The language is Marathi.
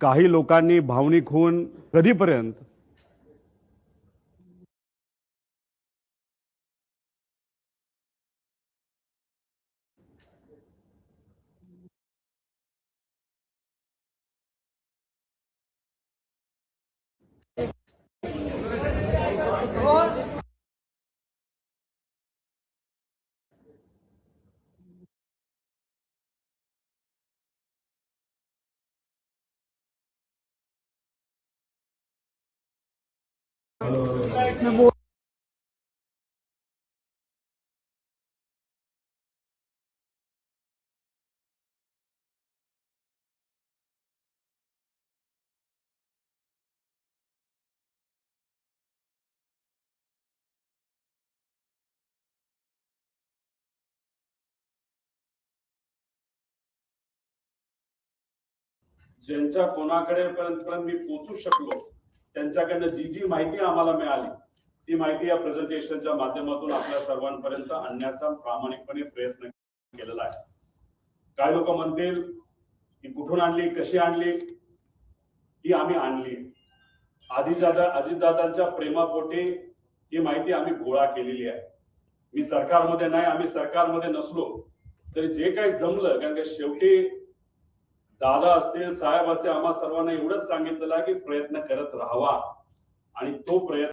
काही लोकांनी भावनिक होऊन कधीपर्यंत ज्यांच्या कोणाकडे पर्यंत मी पोहोचू शकलो त्यांच्याकडनं जी जी माहिती आम्हाला मिळाली ती माहिती या प्रेझेंटेशनच्या माध्यमातून आपल्या सर्वांपर्यंत आणण्याचा प्रामाणिकपणे प्रयत्न केलेला आहे. काय लोक म्हणतील की कुठून आणली कशी आणली? ही आम्ही आणली. आदिदादा अजितदादांच्या प्रेमापोटी ही माहिती आम्ही गोळा केलेली आहे. मी सरकारमध्ये नाही आम्ही सरकारमध्ये नसलो तरी जे काही जमलं कारण का शेवटी दादा असतील साहेब असे आम्हा सर्वांना एवढंच सांगितलेलं आहे की प्रयत्न करत राहावा. आणि तो प्रयत्न